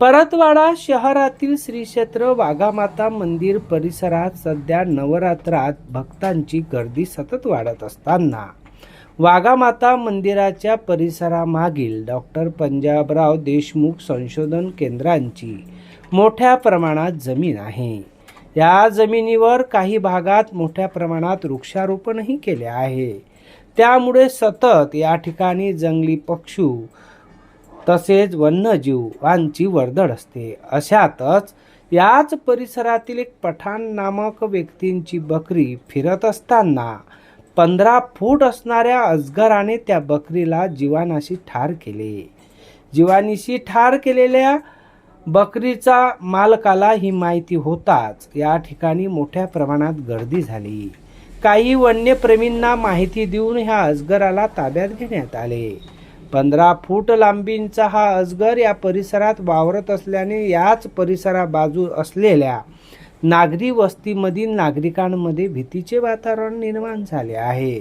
परतवाडा शहरातील श्री क्षेत्र वाघामाता मंदिर परिसरात सध्या नवरात्रात भक्तांची गर्दी सतत वाढत असताना वाघामाता मंदिराच्या परिसरामागील डॉक्टर पंजाबराव देशमुख संशोधन केंद्रांची मोठ्या प्रमाणात जमीन आहे. या जमिनीवर काही भागात मोठ्या प्रमाणात वृक्षारोपणही केले आहे. त्यामुळे सतत या ठिकाणी जंगली पक्षू तसेच वन्यजीवांची वर्दळ असते. अशातच याच परिसरातील एक पठाण नामक व्यक्तींची बकरी फिरत असताना पंधरा फूट असणाऱ्या अजगराने त्या बकरीला जीवानाशी ठार केले. जीवानीशी ठार केलेल्या बकरीचा मालकाला ही माहिती होताच या ठिकाणी मोठ्या प्रमाणात गर्दी झाली. काही वन्यप्रेमींना माहिती देऊन ह्या अजगराला ताब्यात घेण्यात आले. पंधरा फूट लांबींचा हा अजगर या परिसरात वावरत असल्याने याच परिसरा बाजू असलेल्या नागरी वस्तीमधील नागरिकांमध्ये भीतीचे वातावरण निर्माण झाले आहे.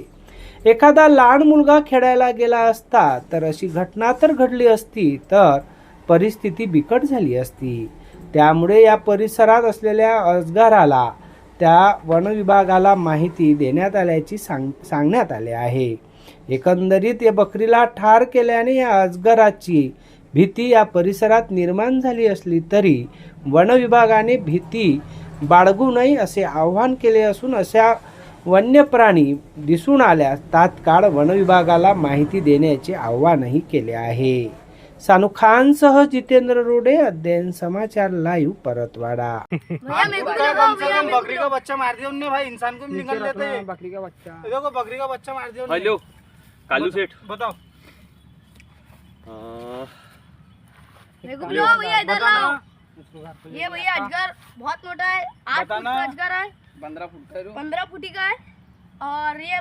एखादा लहान मुलगा खेळायला गेला असता तर अशी घटना तर घडली असती तर परिस्थिती बिकट झाली असती. त्यामुळे या परिसरात असलेल्या अजगराला त्या वनविभागाला माहिती देण्यात आल्याची सांग सांगण्यात आले आहे. एकंदरीत या बकरीला ठार केल्याने या अजगराची भीती या परिसरात निर्माण झाली असली तरी वनविभागाने भीती बाळगू नये असे आवाहन केले असून अशा वन्य प्राणी दिसून आल्यास तात्काळ वनविभागाला माहिती देण्याचे आवाहनही केले आहे. सानू खानसह जितेंद्र रोडे अध्ययन समाचार लाईव्ह परतवाडा. बकरी का बच्चा मार दिया उनने भाई इंसान को निकल हैं। बकरी का बच्चा। देखो बकरी का बच्चा मार दिया कालू सेठ। बताओ। मेरे को भैया इधर लाओ। ये भैया अजगर बहुत मोटा है। आठ फुट का अजगर है। पंद्रह फुट का पंद्रह फुटी का है। और ये